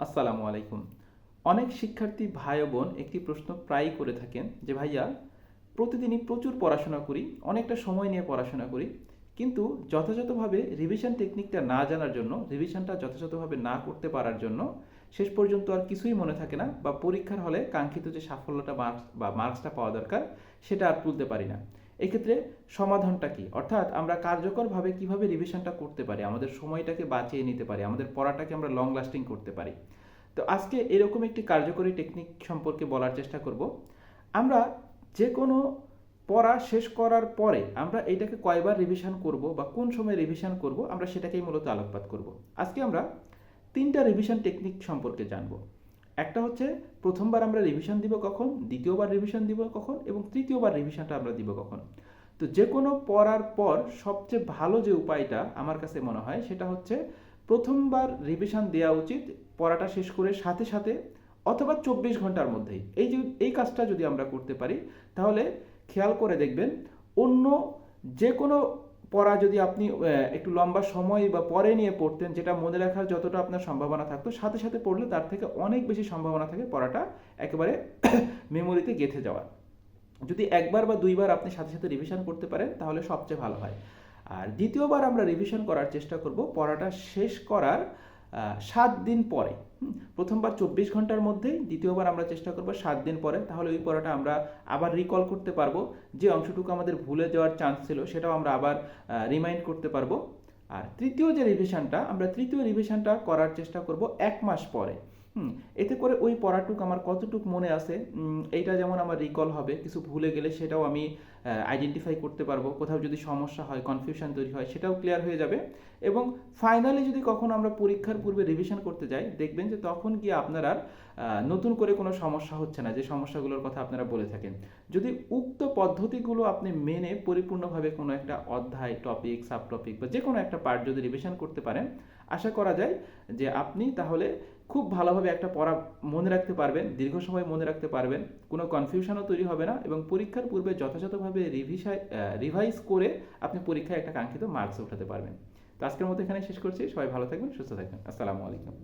আসসালামু আলাইকুম। অনেক শিক্ষার্থী ভাই বোন একটি প্রশ্ন প্রায়ই করে থাকেন যে, ভাইয়া, প্রতিদিনই প্রচুর পড়াশোনা করি, অনেকটা সময় নিয়ে পড়াশোনা করি, কিন্তু যথাযথভাবে রিভিশন টেকনিকটা না জানার জন্য রিভিশনটা যথাযথভাবে না করতে পারার জন্য শেষ পর্যন্ত আর কিছুই মনে থাকে না বা পরীক্ষার হলে কাঙ্ক্ষিত যে সাফল্যটা মার্কস বা মার্কসটা পাওয়া দরকার, সেটা আর তুলতে পারি না। এক্ষেত্রে সমাধানটা কি? অর্থাৎ আমরা কার্যকরভাবে কীভাবে রিভিশনটা করতে পারি? আমাদের সময়টাকে বাঁচিয়ে নিতে পারি? আমাদের পড়াটাকে আমরা লং লাস্টিং করতে পারি? তো আজকে এরকম একটি কার্যকরী টেকনিক সম্পর্কে বলার চেষ্টা করব। আমরা যে কোনো পড়া শেষ করার পরে আমরা এটাকে কয়বার রিভিশন করব বা কোন সময় রিভিশন করব, আমরা সেটাকেই মূলত আলোকপাত করব। আজকে আমরা তিনটা রিভিশন টেকনিক সম্পর্কে জানব। একটা হচ্ছে প্রথমবার আমরা রিভিশন দিব কখন, দ্বিতীয়বার রিভিশন দিব কখন, এবং তৃতীয়বার রিভিশনটা আমরা দিব কখন। তো যে কোনো পড়ার পর সবচেয়ে ভালো যে উপায়টা আমার কাছে মনে হয়, সেটা হচ্ছে প্রথমবার রিভিশন দেওয়া উচিত, পড়াটা শেষ করে সাথে সাথে অথবা চব্বিশ ঘণ্টার মধ্যেই। এই যে, এই কাজটা যদি আমরা করতে পারি, তাহলে খেয়াল করে দেখবেন অন্য যে কোনো পড়া যদি আপনি একটু লম্বা সময় বা পরে নিয়ে পড়তেন, যেটা মনে রাখার যতটা আপনার সম্ভাবনা থাকতো, সাথে সাথে পড়লে তার থেকে অনেক বেশি সম্ভাবনা থাকে পড়াটা একেবারে মেমোরিতে গেঁথে যাওয়ার যদি একবার বা দুইবার আপনি সাথে সাথে রিভিশন করতে পারেন, তাহলে সবচেয়ে ভালো হয়। আর দ্বিতীয়বার আমরা রিভিশন করার চেষ্টা করব, পড়াটা শেষ করার সাত দিন পরে। প্রথমবার চব্বিশ ঘণ্টার মধ্যে, দ্বিতীয়বার আমরা চেষ্টা করব সাত দিন পরে। তাহলে ওই পড়াটা আমরা আবার রিকল করতে পারব। যে অংশটুকু আমাদের ভুলে যাওয়ার চান্স ছিল, সেটাও আমরা আবার রিমাইন্ড করতে পারব। আর তৃতীয় যে রিভিশনটা আমরা তৃতীয় রিভিশনটা করার চেষ্টা করব এক মাস পরে। হুম, এতে করে ওই পড়াটুক আমার কতটুক মনে আছে এইটা যেমন আমার রিকল হবে, কিছু ভুলে গেলে সেটাও আমি আইডেন্টিফাই করতে পারব। কোথাও যদি সমস্যা হয় কনফিউশন তৈরি হয়, সেটাও ক্লিয়ার হয়ে যাবে। এবং ফাইনালি যদি কখনো আমরা পরীক্ষার পূর্বে রিভিশন করতে যাই, দেখবেন যে তখন গিয়ে আপনার আর নতুন করে কোনো সমস্যা হচ্ছে না, যে সমস্যাগুলোর কথা আপনারা বলে থাকেন। যদি উক্ত পদ্ধতিগুলো আপনি মেনে পরিপূর্ণভাবে কোনো একটা অধ্যায় টপিক সাব টপিক বা যে কোনো একটা পার্ট যদি রিভিশন করতে পারেন, আশা করা যায় যে আপনি তাহলে খুব ভালোভাবে একটা পড়া মনে রাখতে পারবেন, দীর্ঘ সময় মনে রাখতে পারবেন, কোনো কনফিউশনও তৈরি হবে না এবং পরীক্ষার পূর্বে যথাযথভাবে রিভিশাই রিভাইজ করে আপনি পরীক্ষায় একটা কাঙ্ক্ষিত মার্কস উঠাতে পারবেন। তো আজকের মতো এখানে শেষ করছি, সবাই ভালো থাকবেন, সুস্থ থাকবেন, আসসালামু আলাইকুম।